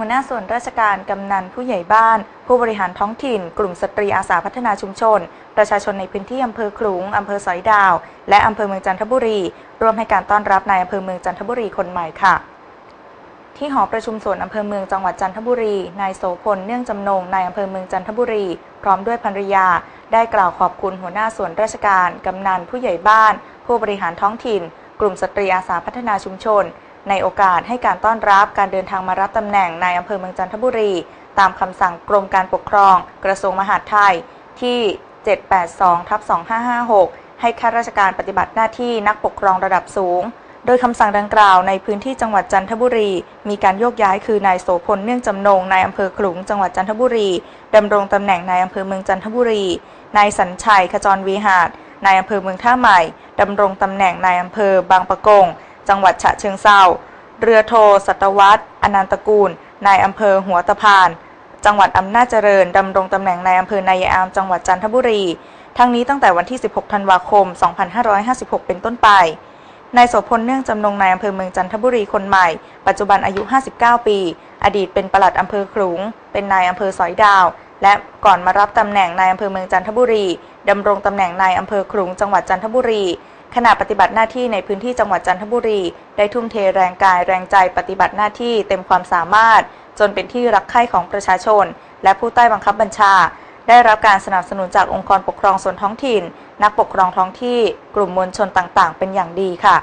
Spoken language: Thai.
หัวหน้าส่วนราชการกำนันผู้ใหญ่บ้าน ผู้บริหารท้องถิ่น กลุ่มสตรีอาสาพัฒนาชุมชน ประชาชนในพื้นที่อำเภอขลุงอำเภอสอยดาว และอำเภอเมืองจันทบุรี ร่วมให้การต้อนรับนายอำเภอเมืองจันทบุรีคนใหม่ค่ะที่หอประชุมส่วนอำเภอเมืองจังหวัดจันทบุรี นายโสพล เนื่องจำนง นายอำเภอเมืองจันทบุรี พร้อมด้วยภรรยา ได้กล่าวขอบคุณหัวหน้าส่วนราชการ กำนัน ผู้ใหญ่บ้าน ผู้บริหารท้องถิ่น กลุ่มสตรีอาสาพัฒนาชุมชน ในโอกาสให้การต้อนรับการเดินทางมารับตำแหน่งนายอำเภอเมืองจันทบุรี ตามคำสั่งกรมการปกครอง กระทรวงมหาดไทยที่ 782ทับ2556 ให้ข้าราชการปฏิบัติหน้าที่นักปกครองระดับสูง โดยคำสั่งดังกล่าวในพื้นที่จังหวัดจันทบุรี มีการโยกย้ายคือนายโสพลเนื่องจำนงนายอำเภอขลุงจังหวัดจันทบุรีดำรงตำแหน่งนายอำเภอเมืองจันทบุรี นายสัญชัยขจรวีหาดนายอำเภอเมืองท่าใหม่ดำรงตำแหน่งนายอำเภอบางปะกง จังหวัดฉะเชิงเทราเรือโทสัตวัตอนันตกูล นายอำเภอหัวตะพาน จังหวัดอำนาจเจริญดำรงตำแหน่งนายอำเภอนยายอามจังหวัดจันทบุรี ทั้งนี้ตั้งแต่วันที่ 16 ธันวาคม 2556 เป็นต้นไป นายโสพลเนื่องจำนงนายอำเภอเมืองจันทบุรีคนใหม่ ปัจจุบันอายุ 59 ปี อดีตเป็นปลัดอำเภอขลุง เป็นนายอำเภอสอยดาว และก่อนมารับตำแหน่งนายอำเภอเมืองจันทบุรีดำรงตำแหน่งนายอำเภอขลุงจังหวัดจันทบุรี ขณะปฏิบัติหน้าที่ในพื้นที่จังหวัดจันทบุรี ได้ทุ่มเทแรงกายแรงใจปฏิบัติหน้าที่เต็มความสามารถ จนเป็นที่รักใคร่ของประชาชน และผู้ใต้บังคับบัญชา ได้รับการสนับสนุนจากองค์กรปกครองส่วนท้องถิ่น นักปกครองท้องที่ กลุ่มมวลชนต่างๆ เป็นอย่างดีค่ะ